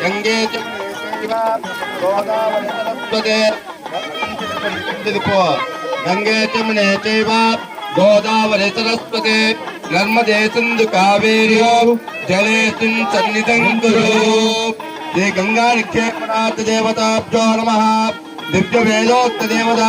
గంగే గంగే చమనే చైవ గోదావరి సరస్వతి నర్మదే సింధు కావేర్యో జలేస్మిన్ సన్నిధం కురు శ్రీ గంగా నిక్షేపణార్థ దేవతాభ్యో నమ. దివ్య వేదోక్త దేవతా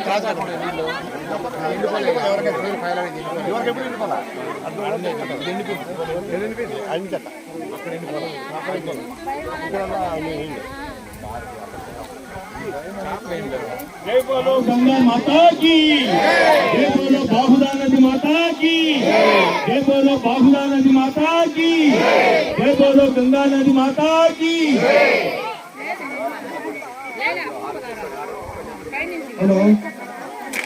ప్రచోదయాత్ నీరాజనం దర్శయామి అత్త భూమి లోన్ ఇచ్చాం మళ్ళీ హలో.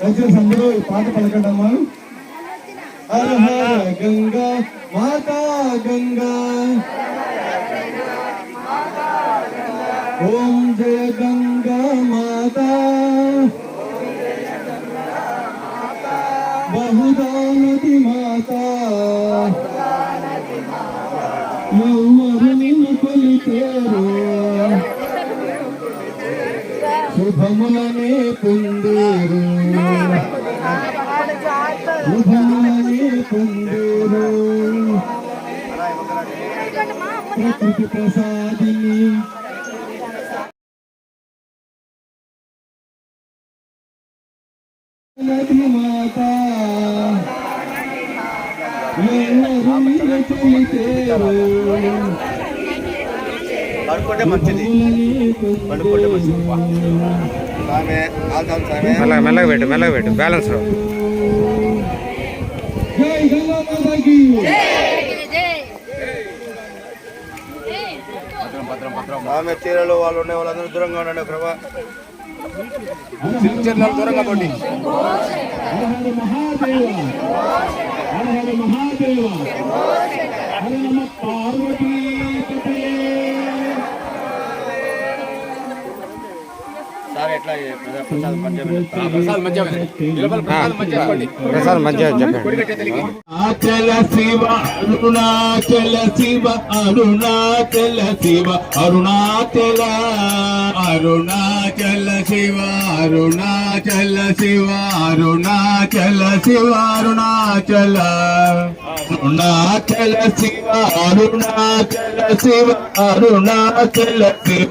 దయచేసి అందరూ ఈ పాట పలకడమ్మా అరహర గంగా మాతా గంగా. ఓం జయ గంగా మాతా. బహుదా నది మాతా. ఎవరు నిన్ను కొలితేరు. శుభములనే పొందేరు శుభములనే పొందేరు ప్రకృతి ప్రసాదిని మాత. కొలితేరు పడుకుంటే మంచిది. పడుకుంటే మంచిది. ఆమె ఆల్దాం సామె మెల్లగా మెల్లగా పెట్టు మెల్లగా పెట్టు. బ్యాలెన్స్ రావు జై గంగా మాతాకి. ఆమె చీరలు వాళ్ళు ఉండే వాళ్ళందరూ దూరంగా ఉండండి ప్రభా చీరలు దూరంగా పోండి. మహాదేవ. మహాదేవ. ప్రసాద్ మధ్య చెప్పండి. అచల శివ అరుణాచల శివ అరుణాచల శివ అరుణాచల అరుణాచల శివ అరుణాచల శివ అరుణాచల శివ అరుణాచల. అరుణాచల శివ అరుణాచల శివ అరుణాచల శివ.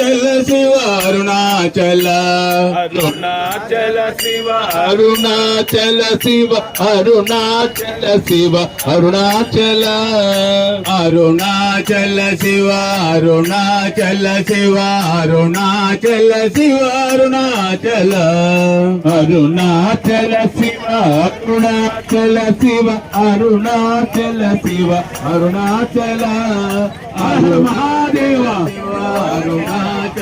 అరుణాచల శివ అరుణాచల అరుణాచల శివ. అరుణాచల శివ అరుణాచల శివ అరుణాచల. అరుణాచల శివ అరుణాచల శివ అరుణాచల శివ అరుణాచల. అరుణాచల శివ అరుణాచల శివ అరుణాచల శివ అరుణాచల. హర మహాదేవ